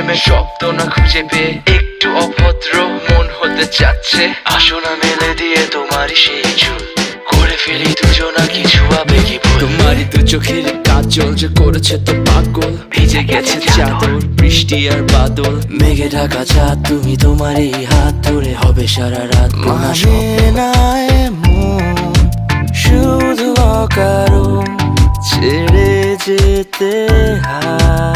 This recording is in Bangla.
প্রেমে শব্দ না খুঁজে পেয়ে একটু অভদ্র মন হতে চাচ্ছে। আসনা মেলে দিয়ে তোমারই সেই চুল। করে ফেলি দুজনা কিছু আবেগি তোমারই দু চোখের কাজল যে করেছে তো পাগল। ভিজে গেছে চাদর বৃষ্টি আর বাদল। মেঘে ঢাকা চাঁদ তুমি তোমারই হাত ধরে হবে সারা রাত। মহা মানে শুধু অকারণ ছেড়ে যেতে হায়।